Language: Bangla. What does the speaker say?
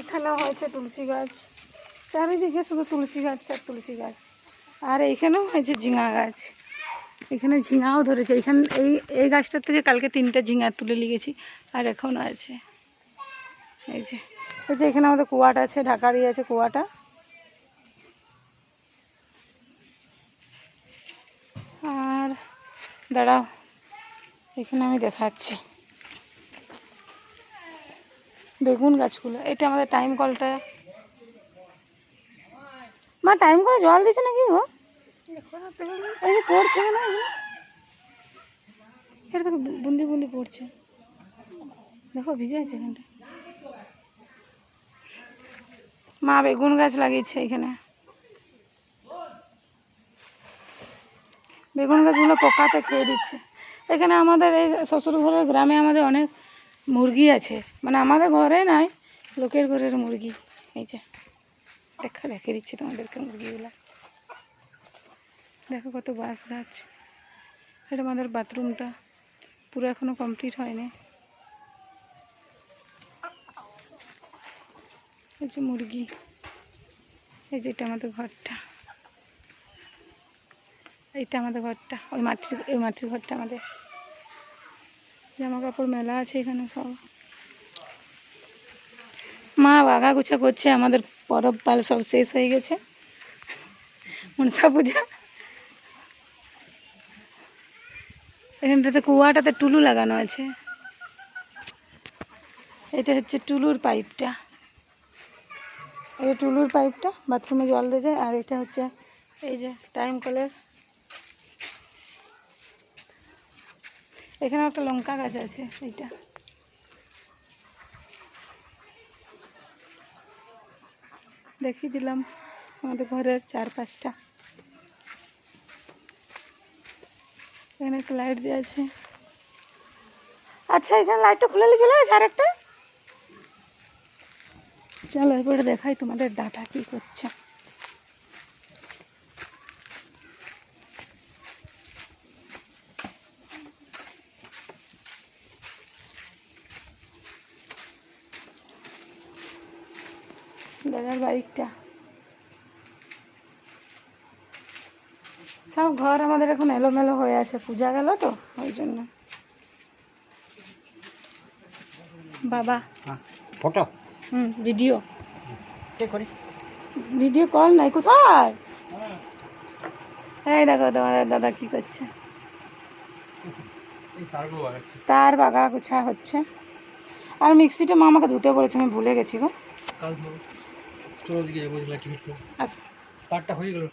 এখানে হয়েছে তুলসী গাছ। চারিদিকে শুধু তুলসী গাছ আর তুলসী গাছ। আর এইখানেও হয়েছে ঝিঙা গাছ। এখানে ঝিঙাও ধরেছে। এখান এই এই গাছটার থেকে কালকে তিনটা ঝিঙা তুলে গেছি। আর এখনও আছে। এই যে এই যে এখানে আমাদের কুয়াটা আছে, ঢাকা দিয়ে আছে কুয়াটা। আর দাঁড়াও, এখানে আমি দেখাচ্ছি। বেগুন গাছগুলো। এটা আমাদের টাইম কলটা। মা টাইম কলে জল দিচ্ছে নাকি গো? এই যে পড়ছে না এটা দেখো বুন্দি বুন্দি পড়ছে। দেখো, ভিজে আছে এখানটা। মা, বেগুন গাছ লাগিয়েছে এখানে। বেগুন গাছগুলো পোকাতে খেয়ে দিচ্ছে। এখানে আমাদের এই শ্বশুর ঘরের গ্রামে আমাদের অনেক মুরগি আছে। মানে আমাদের ঘরে নাই, লোকের ঘরের মুরগি। এই যে, দেখা দেখে দিচ্ছি তোমাদেরকে মুরগিগুলো। দেখো কত বাঁশ গাছ। এটা আমাদের বাথরুমটা। পুরো এখনও কমপ্লিট হয়নি। এই যে মুরগি। এই যে এটা আমাদের ঘরটা। এইটা আমাদের ঘরটা। ওই মাটির ওই মাটির ঘরটা আমাদের। জামা কাপড় মেলা আছে এখানে সব। মা বাগা গুছা করছে, আমাদের পরব পাল সব শেষ হয়ে গেছে। মনসা পূজা। এখানটাতে কুয়াটাতে টুলু লাগানো আছে। এটা হচ্ছে টুলুর পাইপটা। এটা টুলুর পাইপটা, বাথরুমে জল দিয়ে যায়, আর এটা হচ্ছে এই যে টাইম কলের এখানে একটা লঙ্কা গাছ আছে, এইটা। দেখিয়ে দিলাম আমাদের ঘরের চারপাশটা। এখানে একটা লাইট দেওয়া আছে। আচ্ছা এখানে লাইটটা খুলে চলে গেছে আরেকটা চলো এবারে দেখাই তোমাদের দাদা কি করছে। দাদার বাইকটা সব ঘর আমাদের এখন এলোমেলো হয়ে আছে পূজা গেল তো ওই জন্য। বাবা। ফটো? হুম ভিডিও। কে করি? ভিডিও কল নাই কোথায়? এই দেখো তোমাদের দাদা কি করছে। তার বাগা গুছা হচ্ছে। আর মিক্সিটা মা আমাকে ধুতে বলেছে আমি ভুলে গেছি গো। আচ্ছা। তারটা হয়ে গেল